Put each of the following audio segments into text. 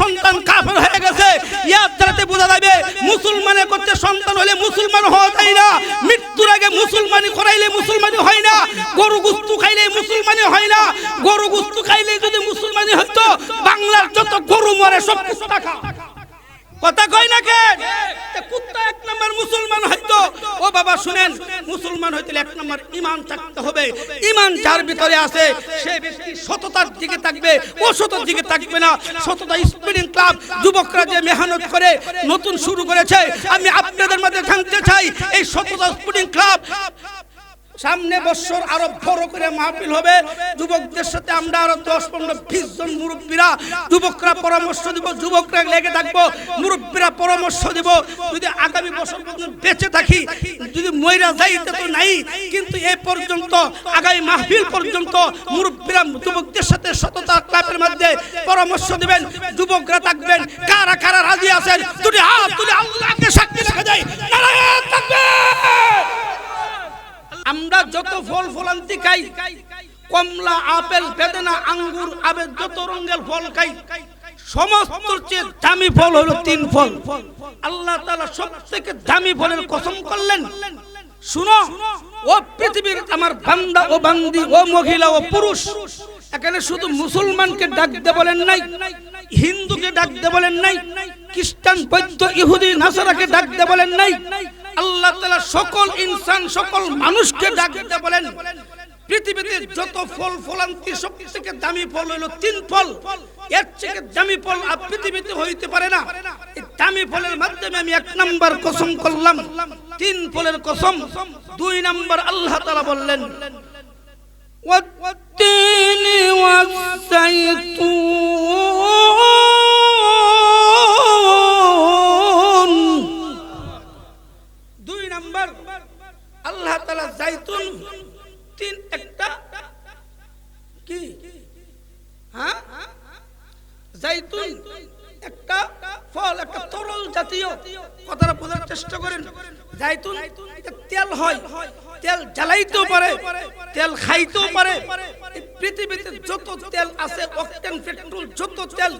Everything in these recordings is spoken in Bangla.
সন্তান কাফের হয়ে গেছে। ইয়ার দ্বারাতে বোঝা যাবে মুসলমানের করতে সন্তান হলে মুসলমান হওয়া যায় না। মৃত্যুর আগে মুসলমানি করাইলে মুসলমানি হয় না। গরু হইতে এক নম্বর ইমান থাকতে হবে। ইমান যার ভিতরে আছে, সে ব্যক্তি সততার দিকে থাকবে ও সততার দিকে থাকবে না। সততা স্পিনিং ক্লাব যুবকরা যে মেহনত করে নতুন শুরু করেছে, আমি আপনাদের মধ্যে জানতে চাই, এই সততা স্পিনিং ক্লাব সামনে বছর আরও বড় করে মাহফিল হবে। যুবকদের সাথে আমরা আরও দশ পনেরো, বিশ জন মুরব্বীরা, যুবকরা পরামর্শ দিব, যুবকরা লেগে থাকব, মুরব্বীরা পরামর্শ দিব। যদি আগামী বছর পর্যন্ত বেঁচে থাকি, যদি ময়রা যাইতে তো নাই, কিন্তু এ পর্যন্ত, আগামী মাহফিল পর্যন্ত মুরব্বীরা, যুবকদের সাথে সততা ক্লাবের মধ্যে পরামর্শ দিবেন, যুবকরা থাকবেন। কারা কারা রাজি আছেন? তুই হাত তুলে আল্লাহকে সাক্ষী রেখে যায় নারায়ণ থাকবে! আমরা যত ফল ফলান্তি খাই, কমলা, আপেল, বেদনা, আঙ্গুর, আবের যত রঙের ফল খাই, সমস্ত চেয়ে দামি ফল হলো তিন ফল। আল্লাহ তালা সব থেকে দামি ফলের কসম করলেন। শুনো, ও পৃথিবীর আমার বান্দা, ও বান্দি, ও মহিলা, ও পুরুষ, এখানে শুধু মুসলমানকে ডাক দে বলেন নাই, হিন্দুকে ডাক দে বলেন নাই, খ্রিস্টান বৈদ্য ইহুদি, নাসারাকে ডাক দে বলেন নাই আল্লাহ তাআলা সকল ইনসান সকল মানুষকে ডাক দিতে বলেন পৃথিবীতে যত ফল ফলান্তি সব থেকে দামি ফল হলো তিন ফল এর থেকে দামি ফল আর পৃথিবীতে হইতে পারে না এই দামি ফলের মাধ্যমে আমি এক নাম্বার কসম করলাম তিন ফলের কসম দুই নাম্বার আল্লাহ তাআলা বললেন والتين والزيتون তাআলা জাইতুন, তিন একটা, কি? হ্যাঁ? জাইতুন, একটা ফল, একটা তরল জাতীয় কথাটা বোঝার চেষ্টা করেন। জাইতুন তেল হয়, তেল জ্বালাইতেও পারে, তেল খাইতেও পারে। পৃথিবীতে যত তেল আছে, অকটেন, পেট্রোল, যত তেল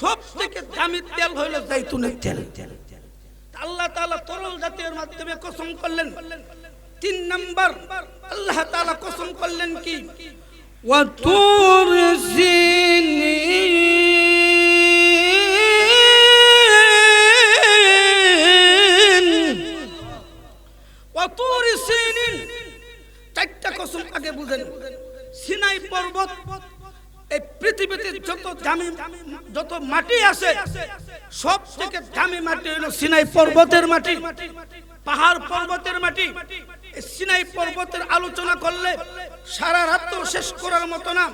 সব থেকে দামি তেল হইল জাইতুনের তেল। আল্লাহ তাআলা তরল জাতীয় মাধ্যমে কসম করলেন তিন নম্বর, আল্লাহ তালা কসম করলেন কি? কসম আগে বুঝেন। সিনাই পর্বত, এই পৃথিবীতে যত যত মাটি আছে সব থেকে মাটি সিনাই পর্বতের মাটি, পাহাড় পর্বতের মাটি। সিনাই পর্বতের আলোচনা করলে সারা রাত্র শেষ করার মতো না।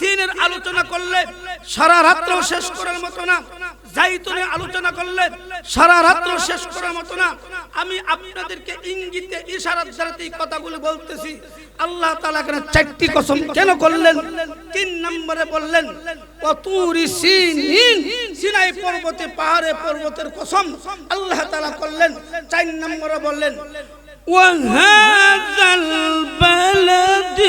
তিনের আলোচনা করলে সারা রাত্র শেষ করার মতো না। জাইতুনের আলোচনা করলে সারা রাত্র শেষ করার মতো না। আমি আপনাদেরকে ইঙ্গিতে, ইশারার দ্বারাতেই কথাগুলো বলতেছি। আল্লাহ তাআলা কেন চারটি কসম কেন করলেন? তিন নম্বরে বললেন, অতুরি সিনিন, সিনাই পর্বতে পাহাড়ে পর্বতের কসম। আল্লাহ তাআলা করলেন। চার নম্বরে বললেন وهذا البلد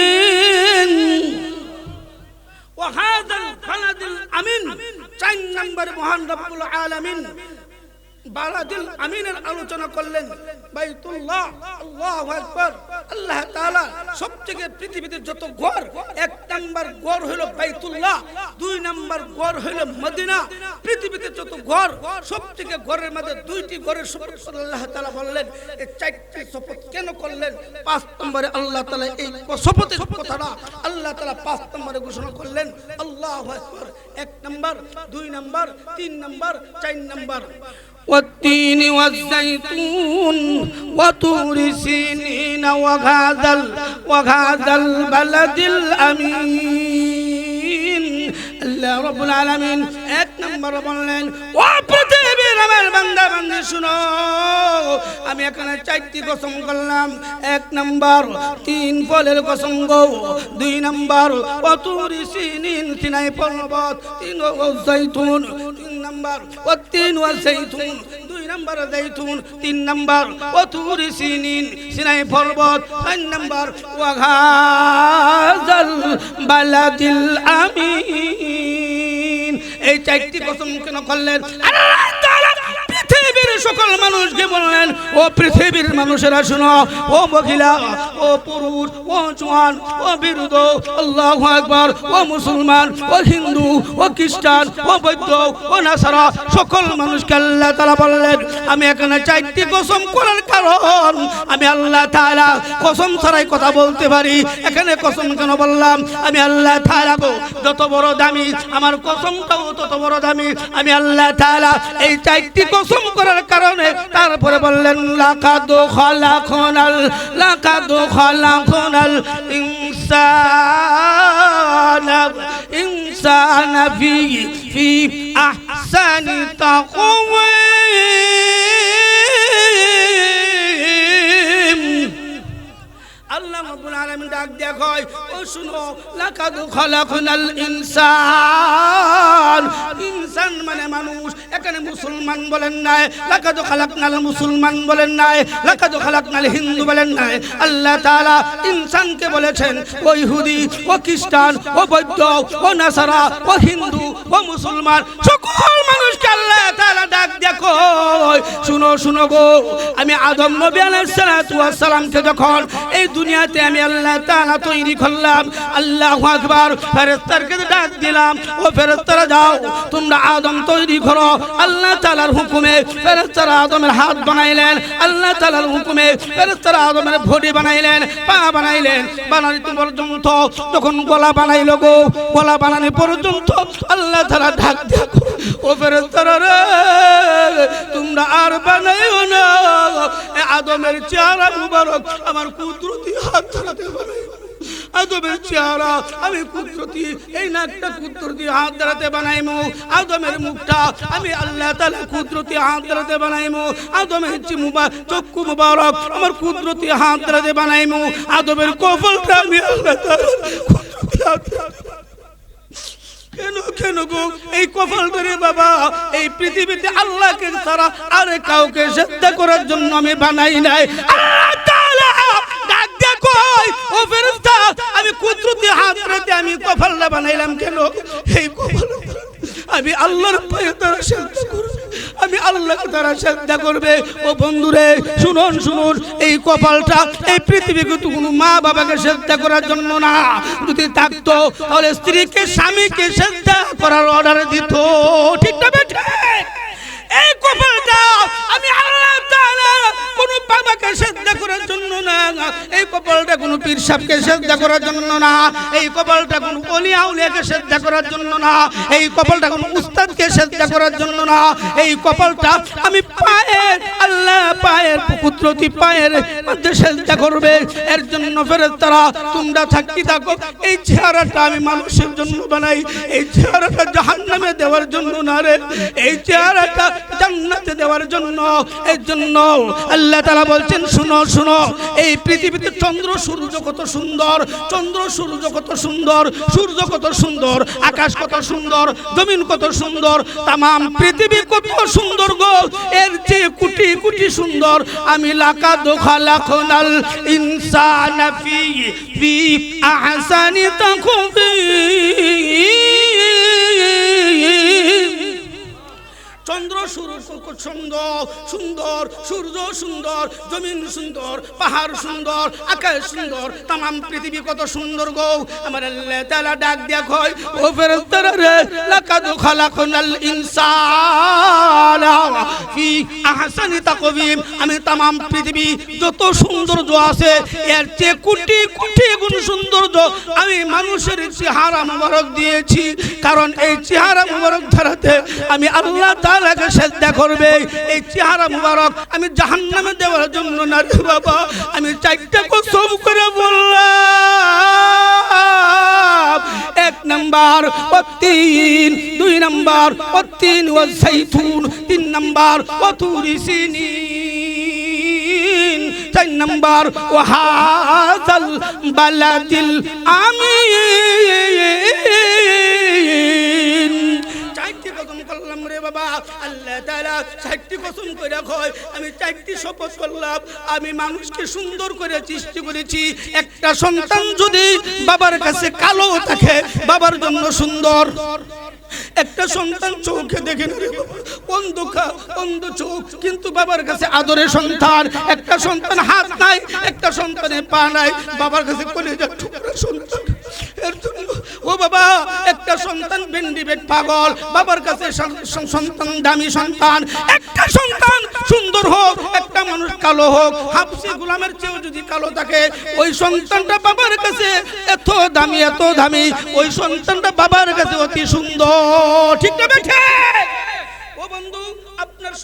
الأمين وهذا البلد الامين চার নম্বর মহান রব্বুল আলামিন বালাদিল আমিনের আলোচনা করলেন বাইতুল্লাহ আল্লাহু আকবার আল্লাহ তাআলা সবথেকে পৃথিবীতে যত ঘর, এক নাম্বার ঘর হলো বাইতুল্লাহ, দুই নাম্বার ঘর হলো মদিনা। পৃথিবীতে যত ঘর, সবথেকে ঘরের মধ্যে দুইটি ঘরের শপথ আল্লাহ তাআলা বললেন, এই চারটি শপথ কেন করলেন? পাঁচ নম্বরে আল্লাহ তাআলা এই শপথের কথাটা আল্লাহ তাআলা পাঁচ নম্বরে ঘোষণা করলেন, আল্লাহু এক নাম্বার, দুই নাম্বার, তিন নাম্বার, চার নাম্বার। والتين والزيتون وطور سينين وهذا ال- وهذا البلد الأمين আল্লাহ রব্বুল আলামিন এক নম্বর বললেন ও পৃথিবীর আমার বান্দা বান্দি শুনো আমি এখানে চারটি কসম করলাম এক নম্বর তিন ফলের কসম গো দুই নম্বর অতুরি সিনিন সিনাই পর্বত তিন ও জৈতুন তিন নম্বর, ও তিন ওয়াল জৈতুন, দুই নাম্বার জাইতুন তিন নাম্বার, ও তুরি সিনিন, সিনাই পর্বত, চার নাম্বার ওয়াঘাজাল বালাদিল আমিন। এই চারটি কসম কেন করলেন? আল্লাহ সকল মানুষকে বললেন, ও পৃথিবীর মানুষেরা শুনো, ও মহিলা, ও পুরুষ, ও জোয়ান, ও বিরুদ্ধ, আল্লাহ আকবর, ও মুসলমান, ও হিন্দু, ও খ্রিস্টান, ও বৈদ্য ও নাসারা, সকল মানুষকে আল্লাহ তালা বললেন, আমি এখানে চারটি কসম করার কারণ, আমি আল্লাহ তাআলা কসম ছাড়াই কথা বলতে পারি। এখানে কসম কেন বললাম? আমি আল্লাহ তাআলা গো, যত বড় দামি, আমার কসমটাও তত বড় দামি। আমি আল্লাহ তাআলা এই চারটি কসম করার কারণে তারপরে বললেন, লাকাদ খালাকনাল লাকাদ খালাকনাল ইনসানা ইনসানা ফি ফি আহসানি তাকওয়িম। আল্লাহ রাব্বুল আলামিন ডাক দেখো ও শুনো, লাকাদ খালাকনাল ইনসান। ইনসান মানে মানুষ এখানে মুসলমান বলেন নাই, লাকাদ খালাকনাল মুসলমান বলেন নাই, লাকাদ খালাকনাল হিন্দু বলেন নাই। আল্লাহ তাআলা ইনসানকে বলেছেন, ও ইহুদি, ও খ্রিস্টান, ও বৌদ্ধ, ও নাসারা, ও হিন্দু, ও মুসলমান, সকল মানুষকে আল্লাহ তাআলা ডাক দেখো শুনো শুনো গো, আমি আদম নবী আলাইহিস সালামকে যখন এই দুনিয়াতে আমি আল্লাহ তাআলা তৈরি করলাম, আল্লাহু আকবার ফেরেশতাকে ডাক দিলাম, ও ফেরেশতারা যাও, তোমরা আদম তৈরি করো আল্লাহ তাআলার হুকুমে ফেরেশতারা আদমের হাত বানাইলেন, আল্লাহ তাআলার হুকুমে ফেরেশতারা আদমের বডি বানাইলেন, পা বানাইলেন। বানাইতে পর্যন্ত যখন গলা বানাইল গো, গলা বানানো পর্যন্ত আল্লাহ তাআলা ডাক দেখো ও ফেরেশতারা রে, তোমরা আর বানাইও না। আদমের চেহারা মুবারক, আমার কুদরতি হাত ধরাতে পারে আদমের চেহারা, আমি কুদরতি এই নাকটা কুদরতি হাত বানাইমু। আদমের মুখটা, আমি আল্লাহ কুদরতি হাত বানাইমু। আদমের চক্ষু মুবারক, আমার কুদরতি হাত বানাইমু। আদমের আমি আল্লাহ কেন কেন গো? এই কপাল ধরে বাবা, এই পৃথিবীতে আল্লাহকে ছাড়া আরে কাউকে শ্রদ্ধা করার জন্য আমি বানাই নাই। রেখে আমি কপালটা বানাইলাম কেন? এই কপাল আমি আল্লাহর পায়ে তারা শ্রদ্ধা করবে। আমি আল্লাহকে তারা শ্রদ্ধা করবে। ও বন্ধুরে, শুনুন শুনুন, এই কপালটা এই পৃথিবীকে তো কোনো মা বাবাকে শ্রদ্ধা করার জন্য না। যদি থাকতো, তাহলে স্ত্রীকে, স্বামীকে শ্রদ্ধা করার অর্ডার দিত। ঠিক না বেঠে পীর সাহেবকে শ্রদ্ধা করার জন্য না, এই কপালটা কোন অলি আউলিয়াকে শ্রদ্ধা করার জন্য না, এই কপালটা কোন উস্তাদকে শ্রদ্ধা করার জন্য না, এই কপালটা আমি পায়ের, আল্লাহ পায়ের, কুদরতি পায়ের মধ্যে শ্রদ্ধা করবে। এর জন্য ফেরেশতারা, তোমরা থাকি থাকো, এই চেহারাটা আমি মানুষের জন্য বানাই, এই চেহারাটা জাহান্নামে দেওয়ার জন্য না রে, এই চেহারাটা জান্নাতে দেওয়ার জন্য, এর জন্য আল্লাহ তাআলা বলছেন, শুনো শুনো, এই পৃথিবীতে চন্দ্র, সূর্য কত সুন্দর, চন্দ্র সূর্য কত সুন্দর, সূর্য কত সুন্দর, আকাশ কত সুন্দর, জমিন কত সুন্দর তাম পৃথিবী কত সুন্দর গো। এর চেয়ে কুটি কুটি সুন্দর, আমি লাকা দোখা লাখনাল ইনসান ফি ফি আহসানি তাকবীর চন্দ্র সুন্দর সুন্দর, সূর্য সুন্দর, জমিন সুন্দর, পাহাড় সুন্দর, আকাশ সুন্দর তাম পৃথিবী কত সুন্দর গো। আমার আল্লাহ ডাক দিয়া কয়, ও ফেরেশতারা রে আমি তাম পৃথিবী যত সৌন্দর্য আছে, এর চেয়ে কোটি কোটি গুণ সৌন্দর্য আমি মানুষের চেহারা মোবারক দিয়েছি। কারণ এই চেহারা মোবারক ধরাতে আমি আল্লাহ তাআলাকে শ্রদ্ধা করবে। এই চেহারা মুবারক। আমি জাহান্নামে দেওয়ার জন্য না রে বাবা, আমি চারটা কসম করে বললাম। এক নাম্বার ও তিন দুই নাম্বার ও তিন ও সাইথুন তিন নাম্বার ও তুরি সিনিন, চার নাম্বার ও হাজাল বালাদিল আমিন। তাআলা চারটি কসম করে আমি চারটি শপথ করলাম, আমি মানুষকে সুন্দর করে সৃষ্টি করেছি। একটা সন্তান যদি বাবার কাছে কালো থাকে, বাবার জন্য সুন্দর। একটা সন্তান চোখে দেখে অন্ধ চোখ, কিন্তু বাবার কাছে আদরের সন্তান। একটা সন্তান হাত নাই, একটা সন্তানের পা নাই, বাবার কাছে কলেজা টুকরা সন্তান। এর জন্য, ও বাবা, একটা সন্তান ভেন্ডি বেট পাগল, বাবার কাছে সন- সন- সন্তান, দামি সন্তান। একটা সন্তান সুন্দর হোক, একটা মানুষ কালো হোক, হাফসি গোলামের চেয়েও যদি কালো থাকে, ওই সন্তানটা বাবার কাছে এত দামি এত দামি, ওই সন্তানটা বাবার কাছে অতি সুন্দর। ঠিক না বেঠে?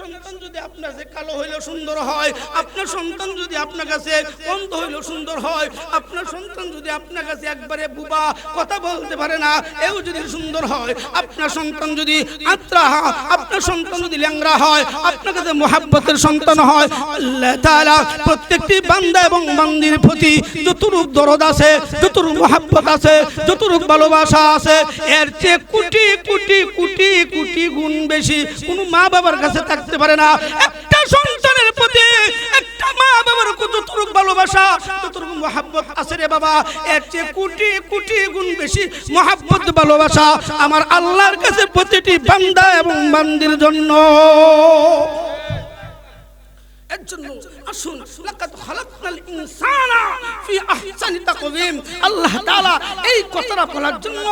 সন্তান যদি আপনার কালো হইলেও সুন্দর হয়, আপনার সন্তান যদি আপনার কাছে অন্ধ হইলেও সুন্দর হয়, আপনার সন্তান যদি আপনার কাছে একবারে বুবা কথা বলতে পারে না, এও যদি সুন্দর হয়, আপনার সন্তান যদি আত্রা হয়, আপনার সন্তান যদি ল্যাংরা হয়, আপনার কাছে সন্তান হয়, আল্লাহ প্রত্যেকটি বান্দা এবং বান্দির প্রতি যতটুক দরদ আছে যতরূপ মোহাব্বত আছে, যতটুক ভালোবাসা আছে, এর চেয়ে কোটি কোটি কোটি কোটি গুণ বেশি কোনো মা বাবার কাছে থাকতে পারে না। একটা সন্তানের প্রতি একটা মা বাবার কত তরুণ ভালোবাসা তরুণ মহাব্ম আছে রে বাবা। এর চেয়ে কোটি কোটি গুণ বেশি মহাব্বত, ভালোবাসা আমার আল্লাহর কাছে প্রতিটি বান্দা এবং বান্দির জন্য। আল্লাহ এই জন্য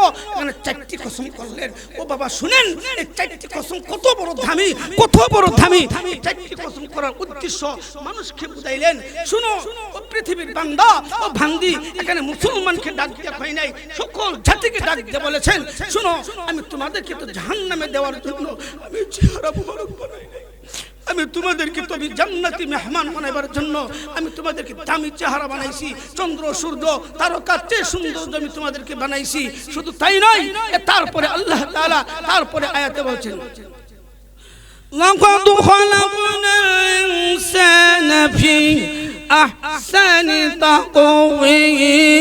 করলেন। ও বাবা, শুনেন কত কত করার উদ্দেশ্য মানুষকে বুঝাইলেন। শুনো, ও পৃথিবীর বান্দা, ও ভান্দি এখানে মুসলমানকে ডাক দিয়ে হয় নাই, সকল জাতিকে ডাক দিয়ে বলেছেন। শুনো, আমি তোমাদেরকে তো জাহান্নামে দেওয়ার জন্য আমি চেহারা নাই। আমি তোমাদেরকে তবে জান্নাতি মেহমান বানাবার জন্য আমি তোমাদেরকে দামি চেহারা বানাইছি চন্দ্র সূর্য তারকার চেয়ে সৌন্দর্য আমি তোমাদেরকে বানাইছি শুধু তাই নয় এ তারপরে আল্লাহ তাআলা তারপরে আয়াতে বলছেন لقد خلقنا الإنسان في أحسن تقويم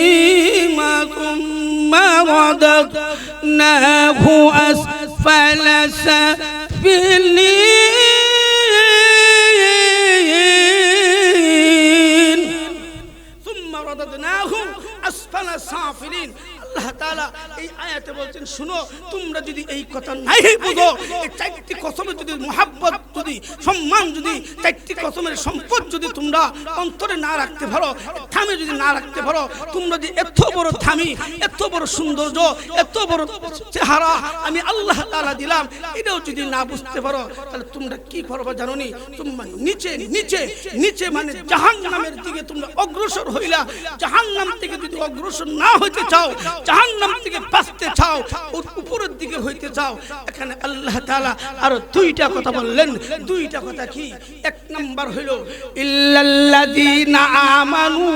ثم رددناه أسفل سافلين safilin. আল্লাহ তাআলা এই আয়াতে বলছেন শুনো তোমরা যদি এই কথা নাই বুঝো এই চারটি কসমের যদি মোহাব্বত যদি সম্মান যদি চারটি কসমের সম্পদ যদি তোমরা অন্তরে না রাখতে পারো থামে যদি না রাখতে পারো তোমরা যে এত বড় থামি এত বড় সৌন্দর্য এত বড় চেহারা আমি আল্লাহ তাআলা দিলাম এটাও যদি না বুঝতে পারো তাহলে তোমরা কি করবে জানো নি তোমরা নিচে নিচে নিচে মানে জাহান্নামের দিকে তোমরা অগ্রসর হইলা জাহান্নাম থেকে যদি অগ্রসর না হইতে চাও জাহান্নাম থেকে বাঁচতে চাও উপরের দিকে হইতে চাও এখানে আল্লাহ তাআলা আরও দুইটা কথা বললেন। দুইটা কথা কি? এক নাম্বার হইল, ইল্লাল্লাযীনা আমানু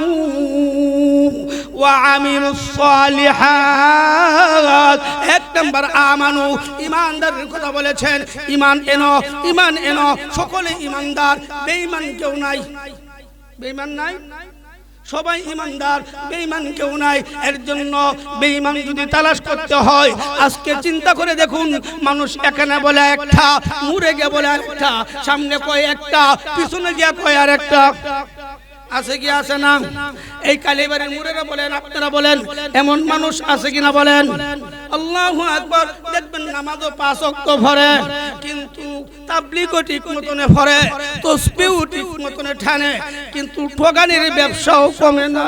ওয়া আমিলুস সালিহাত এক নাম্বার, আমানু। ইমানদারের কথা বলেছেন, ইমান এনো ইমান এনো, সকলে ইমানদার, বেঈমান কেউ নাই। বেঈমান নাই? সবাই ইমানদার, বেঈমান কেউ নাই। এর জন্য বেঈমান যদি তালাশ করতে হয়, আজকে চিন্তা করে দেখুন, মানুষ এখানে বলে একটা, মুরে গিয়ে বলে একটা সামনে কয় একটা, পিছনে গিয়ে কয় আর একটা আছে কি আছে না? এই কালীবাড়ির মুরেরা বলেন, আপনারা বলেন, এমন মানুষ আছে কিনা বলেন? আল্লাহ ভরে, কিন্তু ঠিক মতনে ভরে ঠিক মতনে কিন্তু ঠোকানির ব্যবসাও কমে না।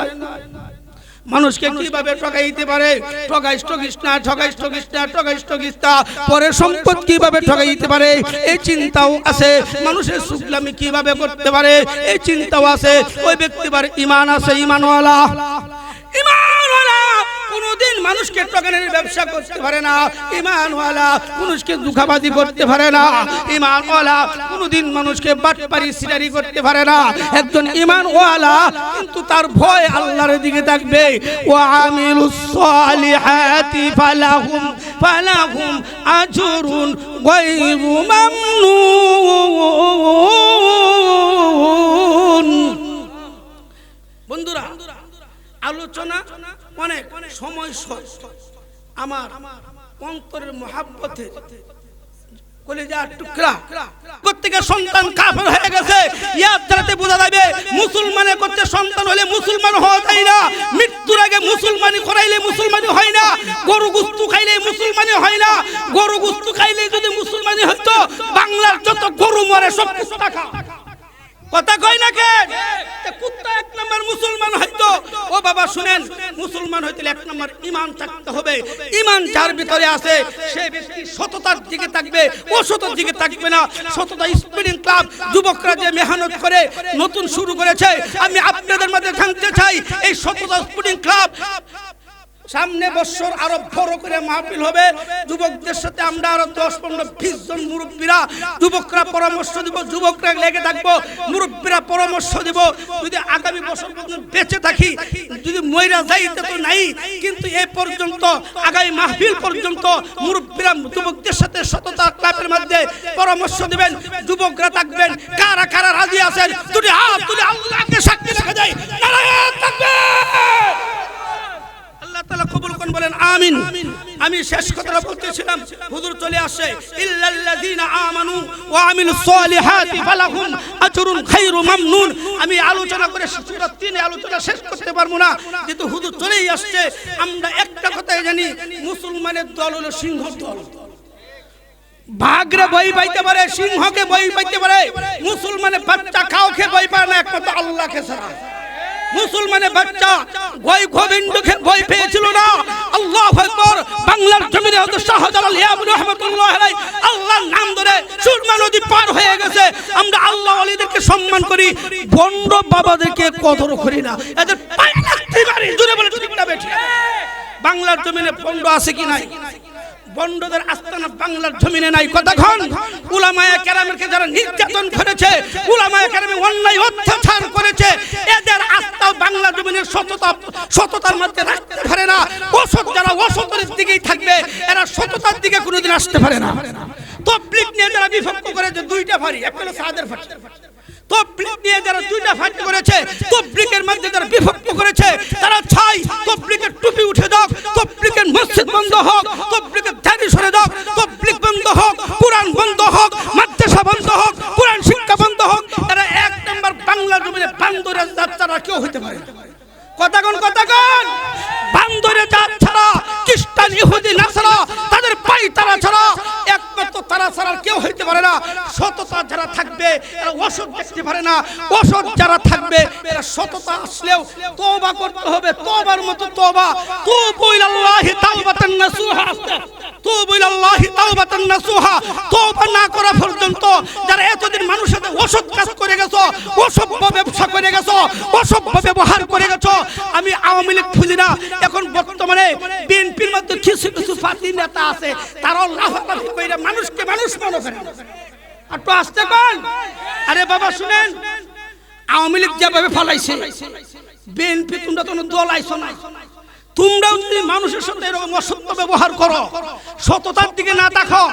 মানুষকে কীভাবে ঠকাইতে পারে? ঠকাই ঠগিস না ঠগাইস ঠকাই না না। পরে সম্পদ কীভাবে ঠকাইতে পারে? এই চিন্তাও আছে। মানুষের সুগলামি কীভাবে করতে পারে? এই চিন্তাও আছে। ওই ব্যক্তি পারে ইমান আছে ইমানওয়ালা। ইমানওয়ালা। কোনোদিন মানুষকে ঠকানোর ব্যবসা করতে পারে না, ইমানওয়ালা মানুষকে দুঃখাবাদি করতে পারে না, ইমানওয়ালা কোনোদিন মানুষকে বাটপারি সিটারি করতে পারে না। একজন ইমানওয়ালা কিন্তু তার ভয় আল্লাহর দিকে থাকবে। ওয়া আমিলুস সালিহাতি ফালাহুম ফালাহুম আজরুন গায়রু মামনুন। বন্ধুরা, আলোচনা অনেক সময় আমার অন্তরের মহাব্বতের মুসলমানে করাইলে মুসলমানি হয় না। গরু গুস্তু খাইলে মুসলমানি হয় না। গরু গুস্তু খাইলে যদি মুসলমানি বাংলার যত গরু মরে সব কিছু কথা কয় না কে কুত্তা এক নম্বর মুসলমান বাবা শুনেন, মুসলমান হইতে এক নম্বর ইমান থাকতে হবে। ইমান যার ভিতরে আছে, সে ব্যক্তি সততার দিকে থাকবে ও সততার দিকে থাকবে না। সততা স্পিডিং ক্লাব যুবকরা যে মেহনত করে, নতুন শুরু করেছে। আমি আপনাদের মধ্যে জানতে চাই, এই সততা স্পিডিং ক্লাব সামনে বছর আরও বড় করে মাহফিল হবে। যুবকদের সাথে আমরা আরও দশ, পনেরো, বিশ জন মুরব্বীরা, যুবকরা পরামর্শ দিব, যুবকরা লেগে থাকব, মুরব্বীরা পরামর্শ দিব। যদি আগামী বছর পর্যন্ত বেঁচে থাকি, যদি ময়রা যাইতে তো নাই, কিন্তু এ পর্যন্ত, আগামী মাহফিল পর্যন্ত মুরব্বীরা যুবকদের সাথে সততা ক্লাবের মধ্যে পরামর্শ দিবেন, যুবকরা থাকবেন। কারা কারা রাজি আছেন? তুই হাত তুলে আল্লাহকে সাক্ষী রেখে যায় নারায়ণ কবুল বলেন আমিন। আমি শেষ কথাটা বলতেছিলাম, হুজুর চলে আসে, ইল্লাল্লাযীনা আমানু ওয়া ফালাহুম আজরুন মামনুন। আমি আলোচনা করে সূরা 3 আলোচনা শেষ করতে পারব না যেহেতু হুজুর চলেই আসছে। আমরা একটা কথাই জানি, মুসলমানের দল হলো সিংহ দল। বাঘরে বই পাইতে পারে, সিংহকে বই পাইতে পারে, মুসলমানের বাচ্চা কাউকে বই পায় না, একমাত্র আল্লাহকে ছাড়া। মুসলমানের বাচ্চা ভয় গোবিন্দকে ভয় পেয়েছিল না। আল্লাহ আকবার, বাংলার জমিনে হয়তো শাহজালাল ইয়ামুন রহমাতুল্লাহ আল্লাহর নাম ধরে সুরমা নদী পার হয়ে গেছে। আমরা আল্লাহ ওয়ালিদেরকে সম্মান করি, বন্ড বাবাদেরকে কদর করি না। এদের পায়ে লাগতে পারি। বলে ঠিক না বাংলার জমিনে বন্ড আছে কি নাই? বন্ডদের আস্তানা বাংলার জমিনে নাই কতক্ষণ? উলামায়ে কেরামেরকে যারা নির্যাতন করেছে, উলামায়ে কেরামে অন্যায় অত্যাচার করেছে, এদের আস্থা বাংলা জমিনের সততা সততার মধ্যে রাখতে পারে না। অসৎ যারা অসতের দিকেই থাকবে, এরা সততার দিকে কোনোদিন আসতে পারে না। তবলিগ নিয়ে যারা বিভক্ত করেছে, দুইটা ফাড়ি একটা হলো সাদের ফাড়ি। তবলিগ নিয়ে যারা দুইটা ফাইট করেছে, তবলিগের মধ্যে যারা বিভক্ত করেছে, তারা চাই তবলিগের টুপি উঠে দাও তবলিগের মসজিদ বন্ধ হোক, তবলিগের দাড়ি সরে দাও তবলিগ বন্ধ হোক, কোরআন বন্ধ হোক, মাদ্রাসা বন্ধ হোক, কোরআন শিক্ষা বন্ধ হোক, তারা এক নম্বর বাংলা জমিনে বান্দরের জাত ছাড়া কেউ হইতে পারে না। কথাগণ কথাগণ বান্দরে জাত ছাড়া, খ্রিস্টান, ইহুদি, নাসারা, তাদের পাই তারা ছাড়া, একমাত্র তারা ছাড়া কেউ হইতে পারে না। সততা যারা থাকবে, এরা অসৎ দেখতে পারে না। অসৎ যারা থাকবে, এরা সততা আসলেও তওবা করতে হবে। তওবার মতো তওবা। তুবু ইলাল্লাহি তাওবাতান নাসুহা। তুবু ইলাল্লাহি তাওবাতান নাসুহা। তওবা না করা পর্যন্ত যারা এতদিন মানুষের সাথে করে গেছো, অসভ্য ব্যবসা করে গেছো, অসভ্য ব্যবহার করে গেছো, আমি আওয়ামী লীগ না। এখন বর্তমানে বিএনপির মধ্যে কিছু কিছু নেতা আছে, তারাও লাফালাফি মানুষকে মানুষ মনে আর বাবা, শুনেন। আওয়ামী লীগ যেভাবে ফালাইছে, বিএনপি তোমরা তো দল আইছো না। তোমরাও যদি মানুষের সাথে এরকম অসত্য ব্যবহার করো, সততার দিকে না দেখো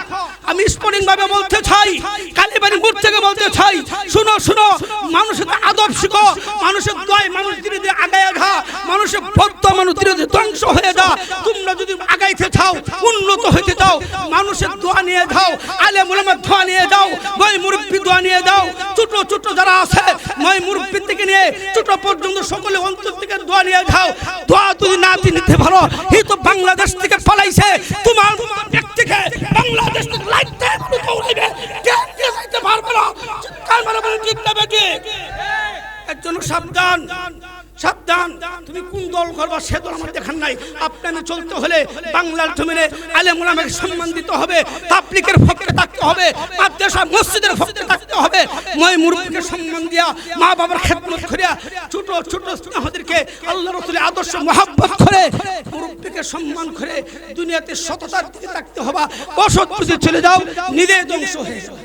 আমি স্ফটিক ভাবে বলতে চাই কালীবাড়ি মুখ থেকে বলতে চাই, শুনো শুনো, মানুষের আদব শিখো, মানুষের দয় মানুষ ধীরে ধীরে আগায় ঘা মানুষের বদ্ধ মানুষ ধীরে ধীরে ধ্বংস হয়ে যা, তোমরা যদি আগাইতে চাও, উন্নত হইতে চাও, মানুষের দোয়া নিয়ে যাও আলে মুলামের দোয়া নিয়ে যাও মই মুরব্বী দোয়া নিয়ে যাও, ছোট ছোট যারা আছে মই মুরব্বী থেকে নিয়ে ছোট পর্যন্ত সকলে অন্তর থেকে দোয়া নিয়ে যাও, দোয়া যদি না দিয়ে ভালো হি তো বাংলাদেশ থেকে পালাইছে। তোমার ব্যক্তিকে বাংলাদেশ থেকে লাইতে দৌড়াইবে কে কে যাইতে পারবে না? কার মারা বলে না বেটি। একজন সাবধান। সাবধান। তুমি কোন দল করবা সে দল আমার দেখার নাই। আপনি আমি চলতে হলে বাংলার জমিনে আলেম ওলামের সম্মান দিতে হবে তাবলিকের পক্ষে থাকতে হবে মাদ্রাসা মসজিদের পক্ষে থাকতে হবে। মই মুরব্বীকে সম্মান দিয়া মা বাবার খেদমত করিয়া ছোট ছোট আমাদেরকে আল্লাহ রসুলের আদর্শ মহাব্বত করে মুরব্বীকে সম্মান করে দুনিয়াতে সততার দিকে থাকতে হবে। অসৎ পথে চলে যাও নিজে ধ্বংস হয়ে যাও